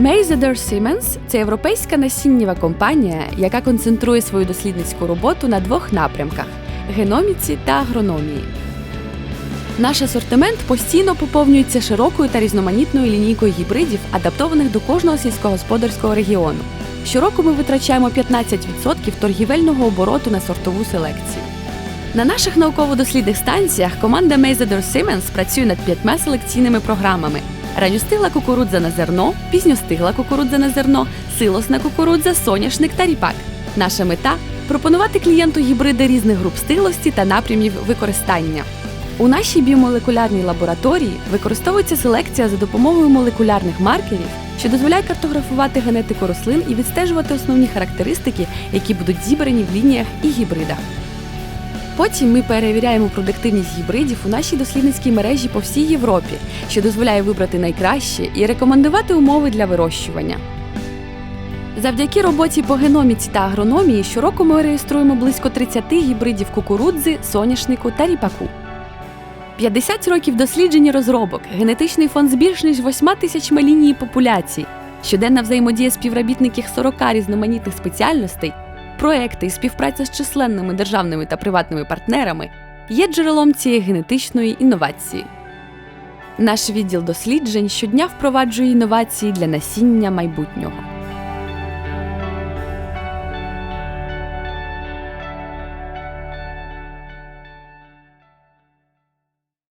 Meiser Siemens – це європейська насіннєва компанія, яка концентрує свою дослідницьку роботу на двох напрямках геноміці та агрономії. Наш асортимент постійно поповнюється широкою та різноманітною лінійкою гібридів, адаптованих до кожного сільськогосподарського регіону. Щороку ми витрачаємо 15% торгівельного обороту на сортову селекцію. На наших науково-дослідних станціях команда Meiser Siemens працює над п'ятьма селекційними програмами: ранньостигла кукурудза на зерно, пізньостигла кукурудза на зерно, силосна кукурудза, соняшник та ріпак. Наша мета пропонувати клієнту гібриди різних груп стиглості та напрямів використання. У нашій біомолекулярній лабораторії використовується селекція за допомогою молекулярних маркерів, що дозволяє картографувати генетику рослин і відстежувати основні характеристики, які будуть зібрані в лініях і гібридах. Потім ми перевіряємо продуктивність гібридів у нашій дослідницькій мережі по всій Європі, що дозволяє вибрати найкраще і рекомендувати умови для вирощування. Завдяки роботі по геноміці та агрономії щороку ми реєструємо близько 30 гібридів кукурудзи, соняшнику та ріпаку. 50 років досліджень і розробок, генетичний фонд з більш ніж 8 тисячами лінії популяцій, щоденна взаємодія співробітників 40 різноманітних спеціальностей, проекти і співпраця з численними державними та приватними партнерами є джерелом цієї генетичної інновації. Наш відділ досліджень щодня впроваджує інновації для насіння майбутнього.